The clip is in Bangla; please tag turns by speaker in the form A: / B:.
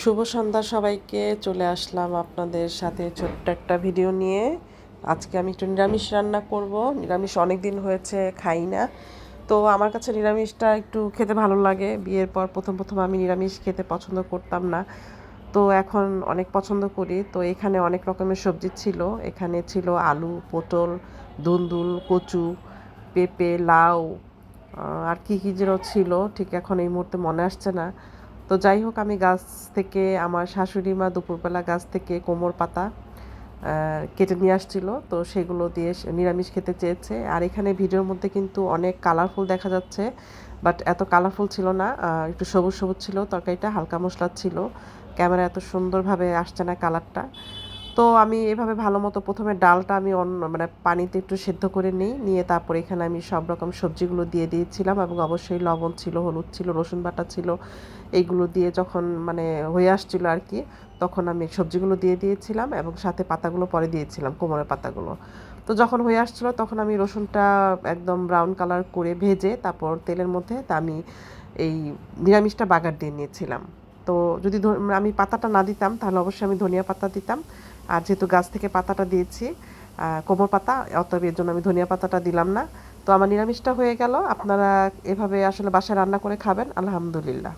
A: শুভ সন্ধ্যা সবাইকে, চলে আসলাম আপনাদের সাথে ছোট্ট একটা ভিডিও নিয়ে। আজকে আমি একটু নিরামিষ রান্না করব। নিরামিষ অনেক দিন হয়েছে, খাই না। তো আমার কাছে নিরামিষটা একটু খেতে ভালো লাগে। বিয়ের পর প্রথম প্রথম আমি নিরামিষ খেতে পছন্দ করতাম না। তো এখন অনেক পছন্দ করি। তো এখানে অনেক রকমের সবজি ছিল। এখানে ছিল আলু, পটল, দুন্দুল, কচু, পেঁপে, লাউ আর কী কী যেন ছিল। ঠিক এখন এই মুহূর্তে মনে আসছে না। তো যাই হোক, আমি গাছ থেকে, আমার শাশুড়ি মা দুপুরবেলা গাছ থেকে কোমর পাতা কেটে নিয়ে আসছিল। তো সেগুলো দিয়ে নিরামিষ খেতে চেয়েছে। আর এখানে ভিডিওর মধ্যে কিন্তু অনেক কালারফুল দেখা যাচ্ছে বাট এত কালারফুল ছিল না। একটু সবুজ সবুজ ছিল, তরকারিটা হালকা মশলা ছিল। ক্যামেরা এত সুন্দরভাবে আসছে না কালারটা তো আমি এভাবে ভালো মতো প্রথমে ডালটা আমি অন্য মানে পানিতে একটু সেদ্ধ করে নিই। নিয়ে তারপর এখানে আমি সব রকম সবজিগুলো দিয়ে দিয়েছিলাম এবং অবশ্যই লবণ ছিল, হলুদ ছিল, রসুন বাটা ছিল, এইগুলো দিয়ে যখন মানে হয়ে আসছিল আর কি, তখন আমি সবজিগুলো দিয়ে দিয়েছিলাম এবং সাথে পাতাগুলো পরে দিয়েছিলাম, কোমরের পাতাগুলো। তো যখন হয়ে আসছিল তখন আমি রসুনটা একদম ব্রাউন কালার করে ভেজে তারপর তেলের মধ্যে তা আমি এই নিরামিষটা বাগার দিয়ে নিয়েছিলাম। তো যদি আমি পাতাটা না দিতাম, তাহলে অবশ্যই আমি ধনিয়া পাতা দিতাম। আর যেহেতু গাছ থেকে পাতাটা দিয়েছি কোমর পাতা, অতএব এর জন্য আমি ধনিয়া পাতাটা দিলাম না। তো আমার নিরামিষটা হয়ে গেল। আপনারা এভাবে আসলে বাসায় রান্না করে খাবেন, আলহামদুলিল্লাহ।